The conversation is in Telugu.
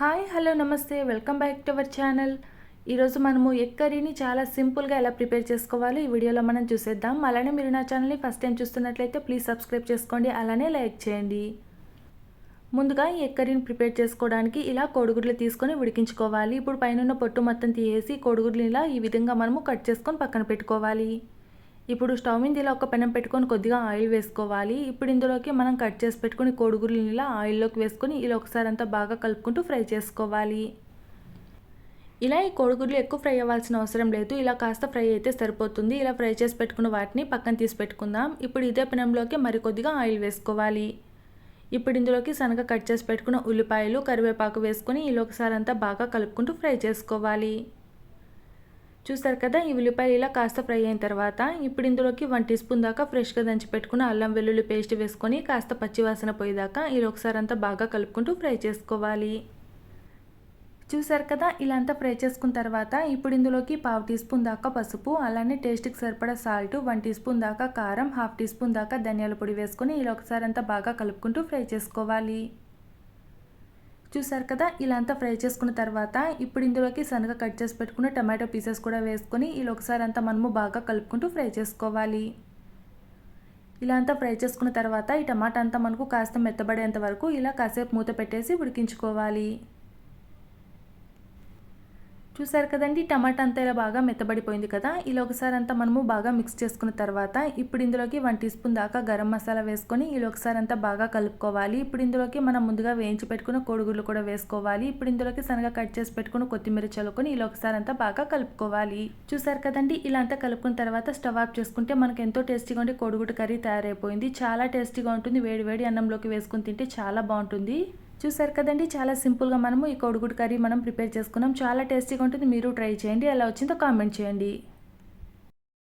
హాయ్ హలో నమస్తే. Welcome back to our channel. ఈరోజు మనము ఎగ్ కర్రీని చాలా సింపుల్గా ఎలా ప్రిపేర్ చేసుకోవాలో ఈ వీడియోలో మనం చూసేద్దాం. అలానే మీరు నా ఛానల్ని ఫస్ట్ టైం చూస్తున్నట్లయితే ప్లీజ్ సబ్స్క్రైబ్ చేసుకోండి అలానే లైక్ చేయండి. ముందుగా ఈ ఎగ్ కర్రీని ప్రిపేర్ చేసుకోవడానికి ఇలా కోడిగుడ్లు తీసుకొని ఉడికించుకోవాలి. ఇప్పుడు పైన పొట్టు మొత్తం తీసేసి కోడిగుడ్లు ఇలా ఈ విధంగా మనము కట్ చేసుకొని పక్కన పెట్టుకోవాలి. ఇప్పుడు స్టవ్ మీద ఇలా ఒక పెనం పెట్టుకొని కొద్దిగా ఆయిల్ వేసుకోవాలి. ఇప్పుడు ఇందులోకి మనం కట్ చేసి పెట్టుకుని కోడిగుడ్లు ఇలా ఆయిల్లోకి వేసుకొని ఇలా ఒకసారి అంతా బాగా కలుపుకుంటూ ఫ్రై చేసుకోవాలి. ఇలా ఈ కోడిగుడ్లు ఎక్కువ ఫ్రై అవ్వాల్సిన అవసరం లేదు. ఇలా కాస్త ఫ్రై అయితే సరిపోతుంది. ఇలా ఫ్రై చేసి పెట్టుకున్న వాటిని పక్కన తీసి పెట్టుకుందాం. ఇప్పుడు ఇదే పెనంలోకి మరికొద్దిగా ఆయిల్ వేసుకోవాలి. ఇప్పుడు ఇందులోకి సనగ కట్ చేసి పెట్టుకున్న ఉల్లిపాయలు కరివేపాకు వేసుకొని ఇలా ఒకసారి అంతా బాగా కలుపుకుంటూ ఫ్రై చేసుకోవాలి. చూస్తారు కదా ఈ ఉల్లిపాయలు ఇలా కాస్త ఫ్రై అయిన తర్వాత ఇప్పుడు ఇందులోకి వన్ టీ స్పూన్ దాకా ఫ్రెష్గా దంచి పెట్టుకున్న అల్లం వెల్లుల్లి పేస్ట్ వేసుకొని కాస్త పచ్చివాసన పోయేదాకా ఇలా ఒకసారి అంతా బాగా కలుపుకుంటూ ఫ్రై చేసుకోవాలి. చూసారు కదా ఇలా అంతా ఫ్రై చేసుకున్న తర్వాత ఇప్పుడు ఇందులోకి పావు టీ స్పూన్ దాకా పసుపు అలానే టేస్ట్కి సరిపడా సాల్ట్ వన్ టీ స్పూన్ దాకా కారం హాఫ్ టీ స్పూన్ దాకా ధనియాల పొడి వేసుకొని ఇలా ఒకసారి అంతా బాగా కలుపుకుంటూ ఫ్రై చేసుకోవాలి. చూసారు కదా ఇలా అంతా ఫ్రై చేసుకున్న తర్వాత ఇప్పుడు ఇందులోకి సన్నగా కట్ చేసి పెట్టుకున్న టమాటో పీసెస్ కూడా వేసుకొని ఇలా ఒకసారి అంతా మనము బాగా కలుపుకుంటూ ఫ్రై చేసుకోవాలి. ఇలా అంతా ఫ్రై చేసుకున్న తర్వాత ఈ టమాటా అంతా మనకు కాస్త మెత్తబడేంత వరకు ఇలా కాసేపు మూత పెట్టేసి ఉడికించుకోవాలి. చూసారు కదండి టమాటా అంతా ఇలా బాగా మెత్తబడిపోయింది కదా ఇలా ఒకసారి అంతా మనము బాగా మిక్స్ చేసుకున్న తర్వాత ఇప్పుడు ఇందులోకి వన్ టీ స్పూన్ దాకా గరం మసాలా వేసుకొని ఇలా ఒకసారి అంతా బాగా కలుపుకోవాలి. ఇప్పుడు ఇందులోకి మనం ముందుగా వేయించి పెట్టుకున్న కోడిగుడ్లు కూడా వేసుకోవాలి. ఇప్పుడు ఇందులోకి సన్నగా కట్ చేసి పెట్టుకుని కొత్తిమీర చల్లుకొని ఇలా ఒకసారి అంతా బాగా కలుపుకోవాలి. చూసారు కదండి ఇలా అంతా కలుపుకున్న తర్వాత స్టవ్ ఆఫ్ చేసుకుంటే మనకు ఎంతో టేస్టీగా ఉండే కోడిగుడ్డు కర్రీ తయారైపోయింది. చాలా టేస్టీగా ఉంటుంది వేడి వేడి అన్నంలోకి వేసుకుని తింటే చాలా బాగుంటుంది. చూసారు కదండి చాలా సింపుల్గా మనము ఈ కోడిగుడ్డు కర్రీ మనం ప్రిపేర్ చేసుకున్నాం. చాలా టేస్టీగా ఉంటుంది. మీరు ట్రై చేయండి. ఎలా వచ్చిందో కామెంట్ చేయండి.